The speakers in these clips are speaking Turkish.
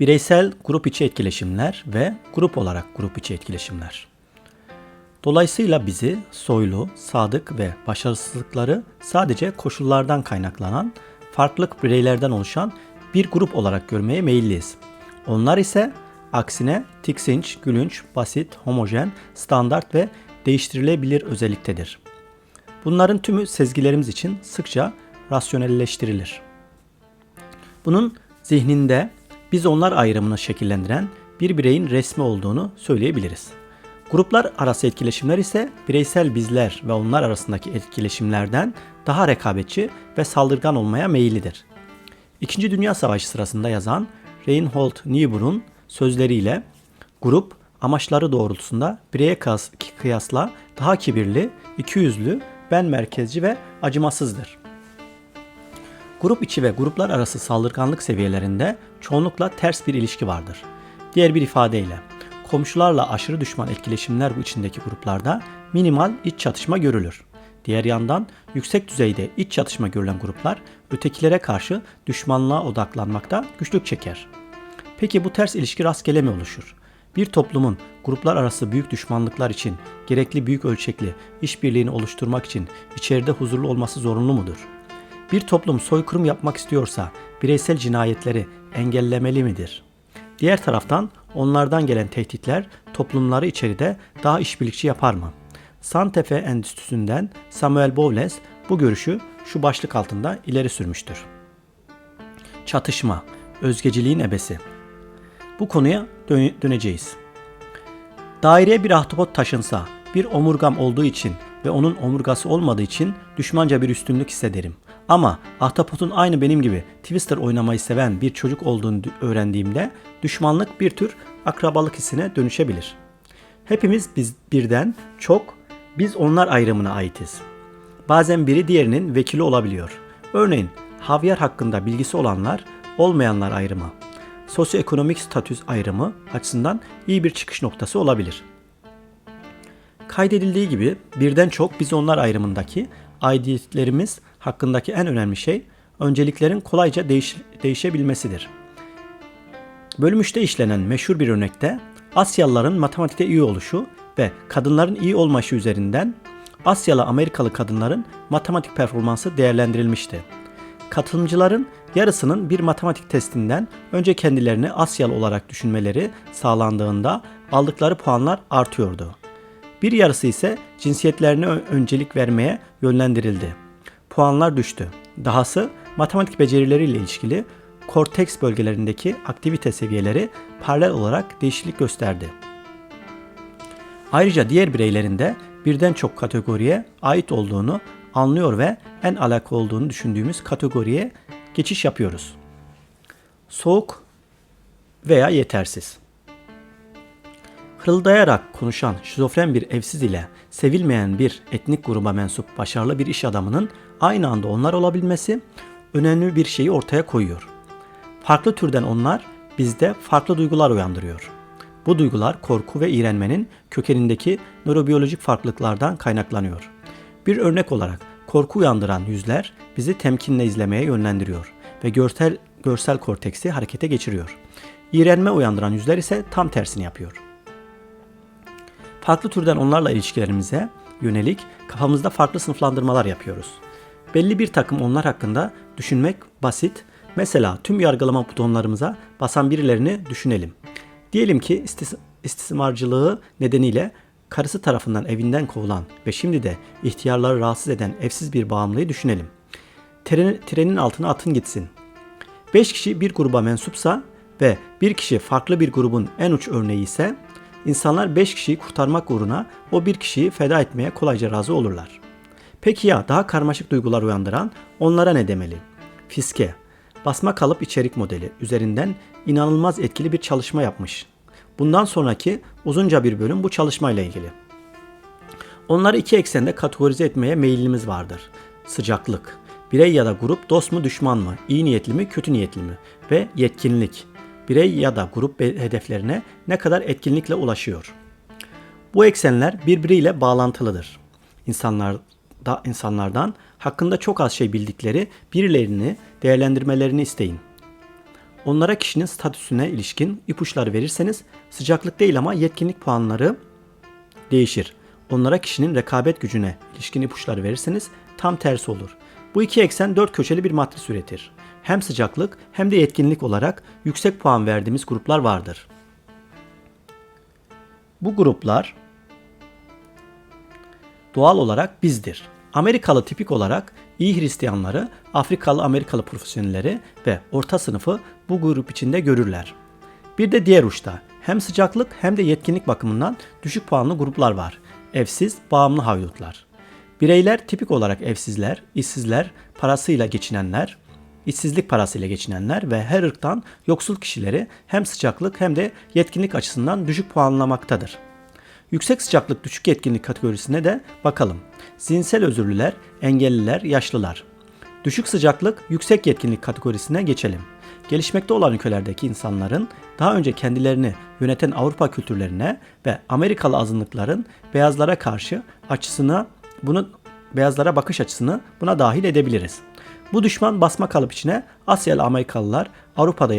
Bireysel grup içi etkileşimler ve grup olarak grup içi etkileşimler. Dolayısıyla bizi soylu, sadık ve başarısızlıkları sadece koşullardan kaynaklanan farklılık bireylerden oluşan bir grup olarak görmeye meyilliyiz. Onlar ise aksine tiksinç, gülünç, basit, homojen, standart ve değiştirilebilir özelliktedir. Bunların tümü sezgilerimiz için sıkça rasyonelleştirilir. Bunun zihninde biz onlar ayrımını şekillendiren bir bireyin resmi olduğunu söyleyebiliriz. Gruplar arası etkileşimler ise bireysel bizler ve onlar arasındaki etkileşimlerden daha rekabetçi ve saldırgan olmaya meyillidir. İkinci Dünya Savaşı sırasında yazan Reinhold Niebuhr'un sözleriyle grup amaçları doğrultusunda bireye kıyasla daha kibirli, ikiyüzlü, ben merkezci ve acımasızdır. Grup içi ve gruplar arası saldırganlık seviyelerinde çoğunlukla ters bir ilişki vardır. Diğer bir ifadeyle, komşularla aşırı düşman etkileşimler bu içindeki gruplarda minimal iç çatışma görülür. Diğer yandan yüksek düzeyde iç çatışma görülen gruplar ötekilere karşı düşmanlığa odaklanmakta güçlük çeker. Peki bu ters ilişki rastgele mi oluşur? Bir toplumun gruplar arası büyük düşmanlıklar için gerekli büyük ölçekli işbirliğini oluşturmak için içeride huzurlu olması zorunlu mudur? Bir toplum soykırım yapmak istiyorsa bireysel cinayetleri engellemeli midir? Diğer taraftan onlardan gelen tehditler toplumları içeride daha işbirlikçi yapar mı? Santa Fe Endüstrisi'nden Samuel Bowles bu görüşü şu başlık altında ileri sürmüştür. Çatışma, özgeciliğin ebesi. Bu konuya dö- döneceğiz. Daireye bir ahtapot taşınsa, bir omurgam olduğu için ve onun omurgası olmadığı için düşmanca bir üstünlük hissederim. Ama ahtapotun aynı benim gibi Twister oynamayı seven bir çocuk olduğunu öğrendiğimde düşmanlık bir tür akrabalık hissine dönüşebilir. Hepimiz biz birden çok biz onlar ayrımına aitiz. Bazen biri diğerinin vekili olabiliyor. Örneğin havyar hakkında bilgisi olanlar olmayanlar ayrımı. Sosyoekonomik statüs ayrımı açısından iyi bir çıkış noktası olabilir. Kaydedildiği gibi birden çok biz onlar ayrımındaki aidiyetlerimiz hakkındaki en önemli şey önceliklerin kolayca değiş, değişebilmesidir. Bölüm 3'te işlenen meşhur bir örnekte Asyalıların matematikte iyi oluşu ve kadınların iyi olması üzerinden Asyalı Amerikalı kadınların matematik performansı değerlendirilmişti. Katılımcıların yarısının bir matematik testinden önce kendilerini Asyalı olarak düşünmeleri sağlandığında aldıkları puanlar artıyordu. Bir yarısı ise cinsiyetlerine öncelik vermeye yönlendirildi. Puanlar düştü. Dahası matematik becerileriyle ilişkili korteks bölgelerindeki aktivite seviyeleri paralel olarak değişiklik gösterdi. Ayrıca diğer bireylerin de birden çok kategoriye ait olduğunu anlıyor ve en alaka olduğunu düşündüğümüz kategoriye geçiş yapıyoruz. Soğuk veya yetersiz. Hırıldayarak konuşan şizofren bir evsiz ile sevilmeyen bir etnik gruba mensup başarılı bir iş adamının aynı anda onlar olabilmesi önemli bir şeyi ortaya koyuyor. Farklı türden onlar bizde farklı duygular uyandırıyor. Bu duygular korku ve iğrenmenin kökenindeki nörobiyolojik farklılıklardan kaynaklanıyor. Bir örnek olarak korku uyandıran yüzler bizi temkinle izlemeye yönlendiriyor ve görsel, görsel korteksi harekete geçiriyor. İğrenme uyandıran yüzler ise tam tersini yapıyor. Farklı türden onlarla ilişkilerimize yönelik kafamızda farklı sınıflandırmalar yapıyoruz. Belli bir takım onlar hakkında düşünmek basit. Mesela tüm yargılama butonlarımıza basan birilerini düşünelim. Diyelim ki istis istismarcılığı nedeniyle karısı tarafından evinden kovulan ve şimdi de ihtiyarları rahatsız eden evsiz bir bağımlıyı düşünelim. Tren, trenin altına atın gitsin. 5 kişi bir gruba mensupsa ve bir kişi farklı bir grubun en uç örneği ise insanlar 5 kişiyi kurtarmak uğruna o bir kişiyi feda etmeye kolayca razı olurlar. Peki ya daha karmaşık duygular uyandıran onlara ne demeli? Fiske, basma kalıp içerik modeli üzerinden inanılmaz etkili bir çalışma yapmış. Bundan sonraki uzunca bir bölüm bu çalışmayla ilgili. Onları iki eksende kategorize etmeye meyilimiz vardır. Sıcaklık, birey ya da grup dost mu düşman mı, iyi niyetli mi kötü niyetli mi ve yetkinlik, birey ya da grup hedeflerine ne kadar etkinlikle ulaşıyor. Bu eksenler birbiriyle bağlantılıdır. İnsanlar da insanlardan hakkında çok az şey bildikleri birilerini değerlendirmelerini isteyin. onlara kişinin statüsüne ilişkin ipuçları verirseniz sıcaklık değil ama yetkinlik puanları değişir. Onlara kişinin rekabet gücüne ilişkin ipuçları verirseniz tam tersi olur. Bu iki eksen dört köşeli bir matris üretir. Hem sıcaklık hem de yetkinlik olarak yüksek puan verdiğimiz gruplar vardır. Bu gruplar doğal olarak bizdir. Amerikalı tipik olarak iyi Hristiyanları, Afrikalı Amerikalı profesyonelleri ve orta sınıfı bu grup içinde görürler. Bir de diğer uçta hem sıcaklık hem de yetkinlik bakımından düşük puanlı gruplar var. Evsiz, bağımlı haydutlar. Bireyler tipik olarak evsizler, işsizler, parasıyla geçinenler, işsizlik parasıyla geçinenler ve her ırktan yoksul kişileri hem sıcaklık hem de yetkinlik açısından düşük puanlamaktadır. Yüksek sıcaklık düşük yetkinlik kategorisine de bakalım. Zihinsel özürlüler, engelliler, yaşlılar. Düşük sıcaklık yüksek yetkinlik kategorisine geçelim. Gelişmekte olan ülkelerdeki insanların daha önce kendilerini yöneten Avrupa kültürlerine ve Amerikalı azınlıkların beyazlara karşı açısına bunu beyazlara bakış açısını buna dahil edebiliriz. Bu düşman basma kalıp içine Asyalı Amerikalılar, Avrupa'da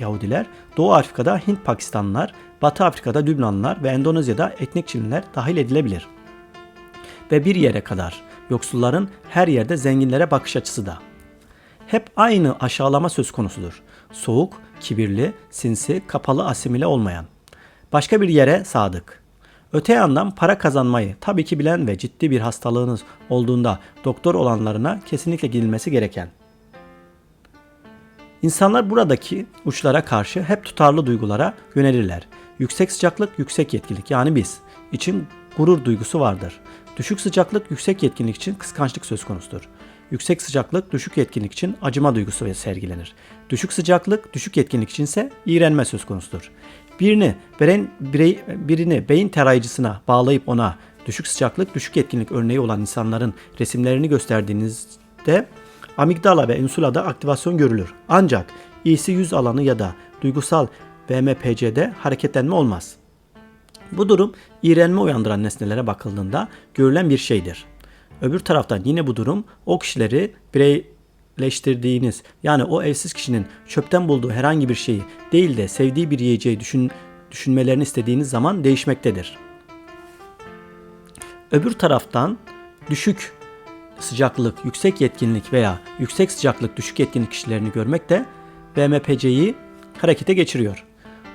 Yahudiler, Doğu Afrika'da Hint Pakistanlılar, Batı Afrika'da Lübnanlılar ve Endonezya'da etnik Çinliler dahil edilebilir. Ve bir yere kadar yoksulların her yerde zenginlere bakış açısı da. Hep aynı aşağılama söz konusudur. Soğuk, kibirli, sinsi, kapalı asimile olmayan. Başka bir yere sadık. Öte yandan para kazanmayı tabii ki bilen ve ciddi bir hastalığınız olduğunda doktor olanlarına kesinlikle gidilmesi gereken. İnsanlar buradaki uçlara karşı hep tutarlı duygulara yönelirler. Yüksek sıcaklık, yüksek yetkinlik yani biz için gurur duygusu vardır. Düşük sıcaklık, yüksek yetkinlik için kıskançlık söz konusudur. Yüksek sıcaklık, düşük yetkinlik için acıma duygusu sergilenir. Düşük sıcaklık, düşük yetkinlik için ise iğrenme söz konusudur. Birini, beren, birey, birini beyin tarayıcısına bağlayıp ona düşük sıcaklık, düşük yetkinlik örneği olan insanların resimlerini gösterdiğinizde amigdala ve insulada aktivasyon görülür. Ancak iyisi yüz alanı ya da duygusal VMPC'de hareketlenme olmaz. Bu durum iğrenme uyandıran nesnelere bakıldığında görülen bir şeydir. Öbür taraftan yine bu durum o kişileri bireyleştirdiğiniz yani o evsiz kişinin çöpten bulduğu herhangi bir şeyi değil de sevdiği bir yiyeceği düşün, düşünmelerini istediğiniz zaman değişmektedir. Öbür taraftan düşük sıcaklık, yüksek yetkinlik veya yüksek sıcaklık, düşük yetkinlik kişilerini görmek de BMPC'yi harekete geçiriyor.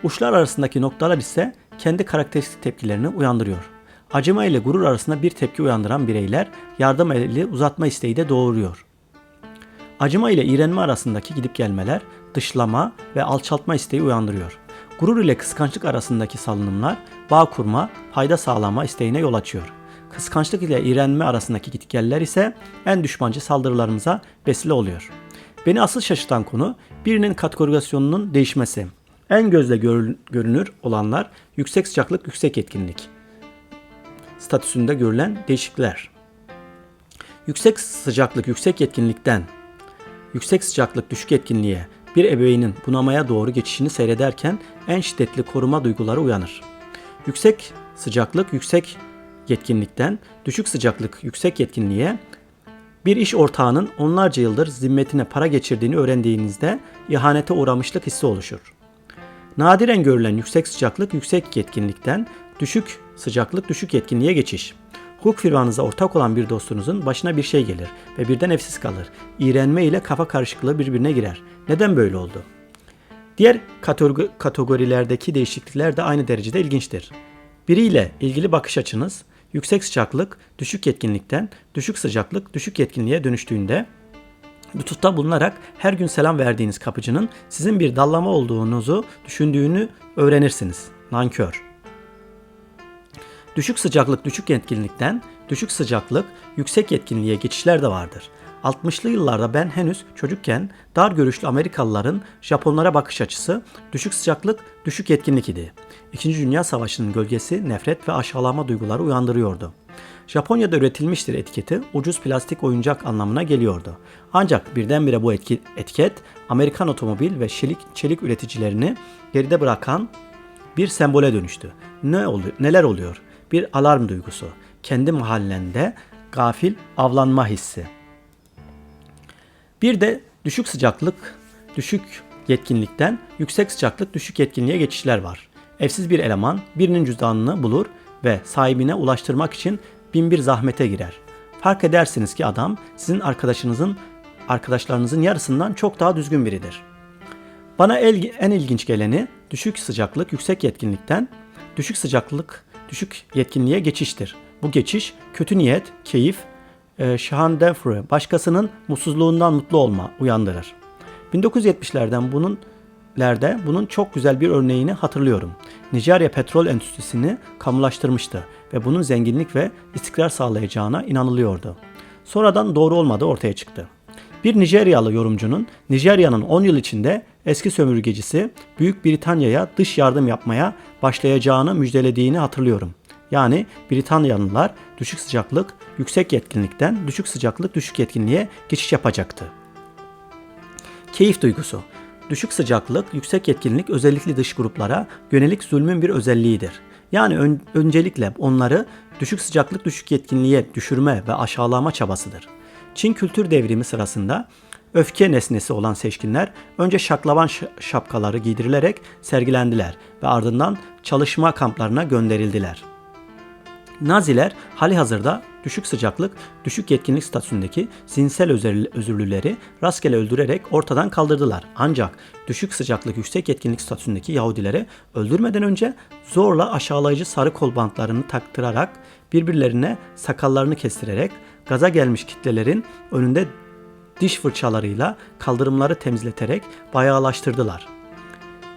Uçlar arasındaki noktalar ise kendi karakteristik tepkilerini uyandırıyor. Acıma ile gurur arasında bir tepki uyandıran bireyler yardım eli uzatma isteği de doğuruyor. Acıma ile iğrenme arasındaki gidip gelmeler dışlama ve alçaltma isteği uyandırıyor. Gurur ile kıskançlık arasındaki salınımlar bağ kurma, fayda sağlama isteğine yol açıyor. Kıskançlık ile iğrenme arasındaki gitgeller ise en düşmancı saldırılarımıza vesile oluyor. Beni asıl şaşırtan konu birinin kategorizasyonunun değişmesi. En gözle görünür olanlar yüksek sıcaklık, yüksek etkinlik statüsünde görülen değişiklikler. Yüksek sıcaklık, yüksek yetkinlikten yüksek sıcaklık, düşük etkinliğe bir ebeveynin bunamaya doğru geçişini seyrederken en şiddetli koruma duyguları uyanır. Yüksek sıcaklık, yüksek yetkinlikten düşük sıcaklık, yüksek yetkinliğe bir iş ortağının onlarca yıldır zimmetine para geçirdiğini öğrendiğinizde ihanete uğramışlık hissi oluşur. Nadiren görülen yüksek sıcaklık, yüksek yetkinlikten düşük sıcaklık, düşük yetkinliğe geçiş. Hukuk firmanıza ortak olan bir dostunuzun başına bir şey gelir ve birden evsiz kalır. İğrenme ile kafa karışıklığı birbirine girer. Neden böyle oldu? Diğer kategorilerdeki değişiklikler de aynı derecede ilginçtir. Biriyle ilgili bakış açınız yüksek sıcaklık, düşük yetkinlikten düşük sıcaklık, düşük yetkinliğe dönüştüğünde lütufta bulunarak her gün selam verdiğiniz kapıcının sizin bir dallama olduğunuzu düşündüğünü öğrenirsiniz. Nankör. Düşük sıcaklık düşük yetkinlikten düşük sıcaklık yüksek yetkinliğe geçişler de vardır. 60'lı yıllarda ben henüz çocukken dar görüşlü Amerikalıların Japonlara bakış açısı düşük sıcaklık, düşük yetkinlik idi. İkinci Dünya Savaşı'nın gölgesi nefret ve aşağılama duyguları uyandırıyordu. Japonya'da üretilmiştir etiketi ucuz plastik oyuncak anlamına geliyordu. Ancak birdenbire bu etiket Amerikan otomobil ve çelik, çelik üreticilerini geride bırakan bir sembole dönüştü. Ne oluyor? Neler oluyor? Bir alarm duygusu. Kendi mahallende gafil avlanma hissi. Bir de düşük sıcaklık, düşük yetkinlikten yüksek sıcaklık düşük yetkinliğe geçişler var. Evsiz bir eleman birinin cüzdanını bulur ve sahibine ulaştırmak için bin bir zahmete girer. Fark edersiniz ki adam sizin arkadaşınızın arkadaşlarınızın yarısından çok daha düzgün biridir. Bana el- en ilginç geleni düşük sıcaklık yüksek yetkinlikten düşük sıcaklık düşük yetkinliğe geçiştir. Bu geçiş kötü niyet, keyif, e, şahandefre, başkasının mutsuzluğundan mutlu olma uyandırır. 1970'lerden bunun lerde bunun çok güzel bir örneğini hatırlıyorum. Nijerya petrol endüstrisini kamulaştırmıştı ve bunun zenginlik ve istikrar sağlayacağına inanılıyordu. Sonradan doğru olmadığı ortaya çıktı. Bir Nijeryalı yorumcunun Nijerya'nın 10 yıl içinde eski sömürgecisi Büyük Britanya'ya dış yardım yapmaya başlayacağını müjdelediğini hatırlıyorum. Yani Britanyalılar düşük sıcaklık, yüksek yetkinlikten düşük sıcaklık, düşük yetkinliğe geçiş yapacaktı. Keyif duygusu. Düşük sıcaklık, yüksek yetkinlik özellikle dış gruplara yönelik zulmün bir özelliğidir. Yani ön- öncelikle onları düşük sıcaklık, düşük yetkinliğe düşürme ve aşağılama çabasıdır. Çin kültür devrimi sırasında öfke nesnesi olan seçkinler önce şaklaban ş- şapkaları giydirilerek sergilendiler ve ardından çalışma kamplarına gönderildiler. Naziler hali hazırda düşük sıcaklık, düşük yetkinlik statüsündeki zihinsel özür- özürlüleri rastgele öldürerek ortadan kaldırdılar. Ancak düşük sıcaklık, yüksek yetkinlik statüsündeki Yahudileri öldürmeden önce zorla aşağılayıcı sarı kol bantlarını taktırarak birbirlerine sakallarını kestirerek gaza gelmiş kitlelerin önünde diş fırçalarıyla kaldırımları temizleterek bayağılaştırdılar.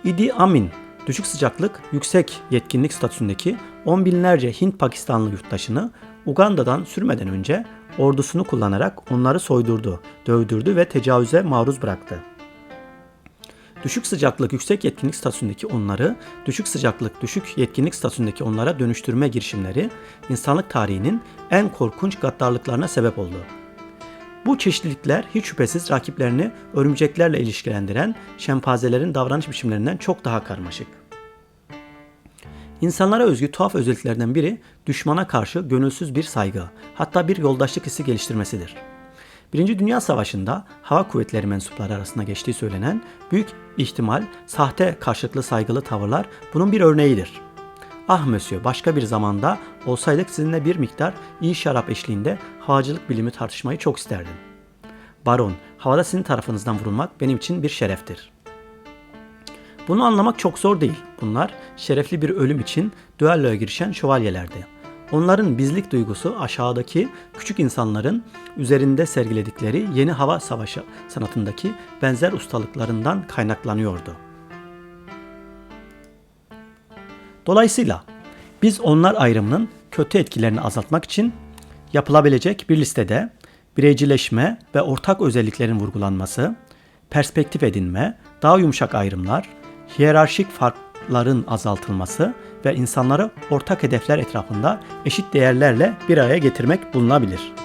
Idi Amin, düşük sıcaklık, yüksek yetkinlik statüsündeki on binlerce Hint-Pakistanlı yurttaşını Uganda'dan sürmeden önce ordusunu kullanarak onları soydurdu, dövdürdü ve tecavüze maruz bıraktı. Düşük sıcaklık, yüksek yetkinlik statüsündeki onları, düşük sıcaklık, düşük yetkinlik statüsündeki onlara dönüştürme girişimleri insanlık tarihinin en korkunç gaddarlıklarına sebep oldu. Bu çeşitlilikler hiç şüphesiz rakiplerini örümceklerle ilişkilendiren şempanzelerin davranış biçimlerinden çok daha karmaşık. İnsanlara özgü tuhaf özelliklerden biri düşmana karşı gönülsüz bir saygı, hatta bir yoldaşlık hissi geliştirmesidir. Birinci Dünya Savaşı'nda hava kuvvetleri mensupları arasında geçtiği söylenen büyük ihtimal sahte karşılıklı saygılı tavırlar bunun bir örneğidir. Ah monsieur başka bir zamanda olsaydık sizinle bir miktar iyi şarap eşliğinde havacılık bilimi tartışmayı çok isterdim. Baron, havada sizin tarafınızdan vurulmak benim için bir şereftir. Bunu anlamak çok zor değil. Bunlar şerefli bir ölüm için düelloya girişen şövalyelerdi. Onların bizlik duygusu aşağıdaki küçük insanların üzerinde sergiledikleri yeni hava savaşı sanatındaki benzer ustalıklarından kaynaklanıyordu. Dolayısıyla biz onlar ayrımının kötü etkilerini azaltmak için yapılabilecek bir listede bireycileşme ve ortak özelliklerin vurgulanması, perspektif edinme, daha yumuşak ayrımlar, hiyerarşik farkların azaltılması ve insanları ortak hedefler etrafında eşit değerlerle bir araya getirmek bulunabilir.